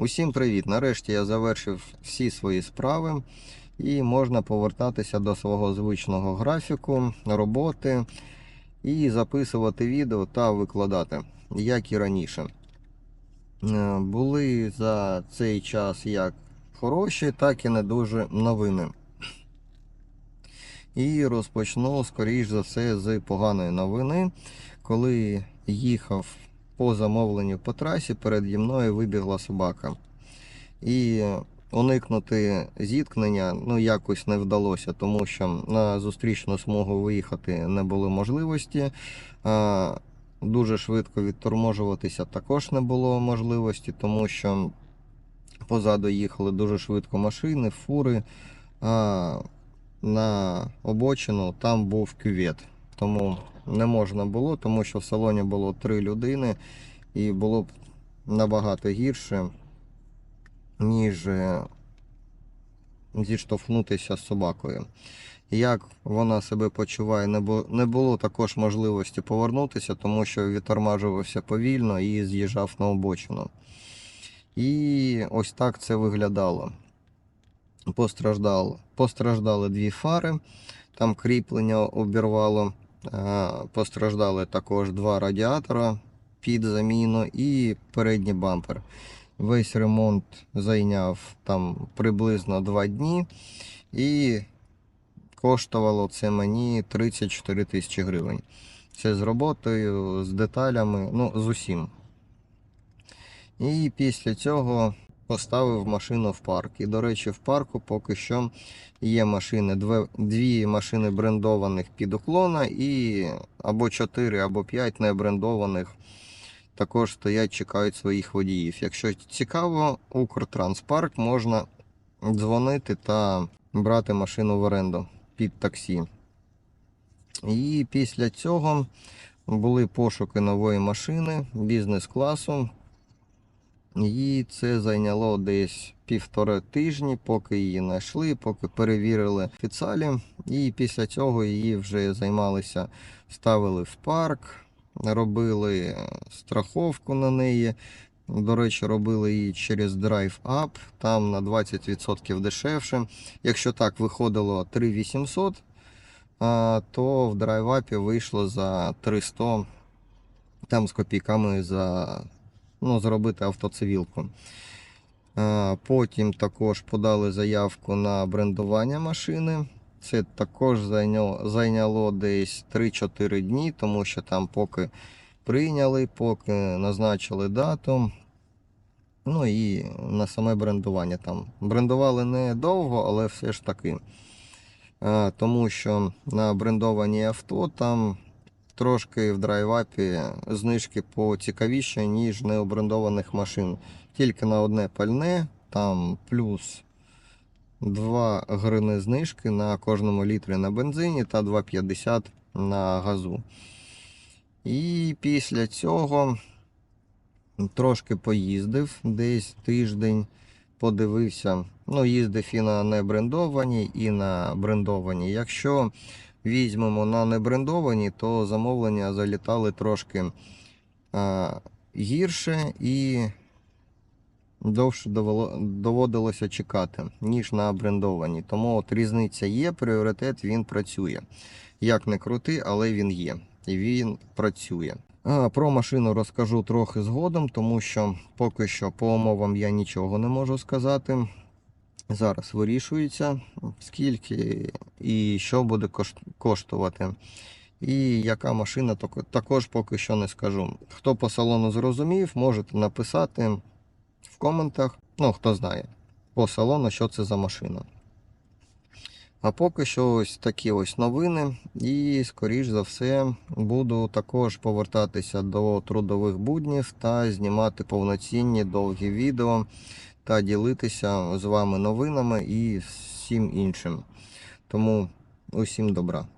Усім привіт! Нарешті я завершив всі свої справи і можна повертатися до свого звичного графіку, роботи і записувати відео та викладати, як і раніше. Е, Були за цей час як хороші, так і не дуже новини. І розпочну, скоріш за все, з поганої новини, коли їхав по замовленню по трасі, переді мною вибігла собака. І уникнути зіткнення ну, якось не вдалося, тому що на зустрічну смугу виїхати не було можливості. Дуже швидко відторможуватися також не було можливості, тому що позаду їхали дуже швидко машини, фури. А на обочину там був кювет. Тому не можна було, тому що в салоні було три людини, і було б набагато гірше, ніж е, зіштовхнутися з собакою. Як вона себе почуває, не було також можливості повернутися, тому що відтормажувався повільно і з'їжджав на обочину. І ось так це виглядало. Постраждало. Постраждали дві фари, там кріплення обірвало. Е, Постраждали також два радіатора під заміну і передній бампер. Весь ремонт зайняв там приблизно 2 дні і коштувало це мені 34 тисячі гривень. Це з роботою, з деталями, ну, з усім. І після цього поставив машину в парк. І, до речі, в парку поки що є машини, дві, машини брендованих під уклона і або 4, або 5 не брендованих також стоять, чекають своїх водіїв. Якщо цікаво, Укртранспарк можна дзвонити та брати машину в оренду під таксі. І після цього були пошуки нової машини бізнес-класу. І це зайняло десь півтора тижні, поки її знайшли, поки перевірили офіціалі. І після цього її вже займалися, ставили в парк, робили страховку на неї. До речі, робили її через Drive Up, там на 20% дешевше. Якщо так виходило 3800, то в Drive Up вийшло за 300, там з копійками за ну, зробити автоцивілку. Потім також подали заявку на брендування машини. Це також зайняло, зайняло десь 3-4 дні, тому що там поки прийняли, поки назначили дату. Ну і на саме брендування там. Брендували не довго, але все ж таки. Тому що на брендовані авто там трошки в драйвапі знижки поцікавіші, ніж необрендованих машин. Тільки на одне пальне, там плюс 2 гривни знижки на кожному літрі на бензині та 2,50 на газу. І після цього трошки поїздив, десь тиждень подивився. Ну, їздив і на небрендовані, і на брендовані. Якщо візьмемо на небрендовані, то замовлення залітали трошки а, гірше і довше доводилося чекати, ніж на брендовані. Тому от різниця є, пріоритет він працює. Як не крути, але він є. І він працює. А, про машину розкажу трохи згодом, тому що поки що по умовам я нічого не можу сказати. Зараз вирішується, скільки і що буде коштувати. І яка машина, також поки що не скажу. Хто по салону зрозумів, можете написати в коментах. Ну, хто знає, по салону, що це за машина. А поки що ось такі ось новини. І, скоріш за все, буду також повертатися до трудових буднів та знімати повноцінні довгі відео та ділитися з вами новинами і всім іншим. Тому усім добра.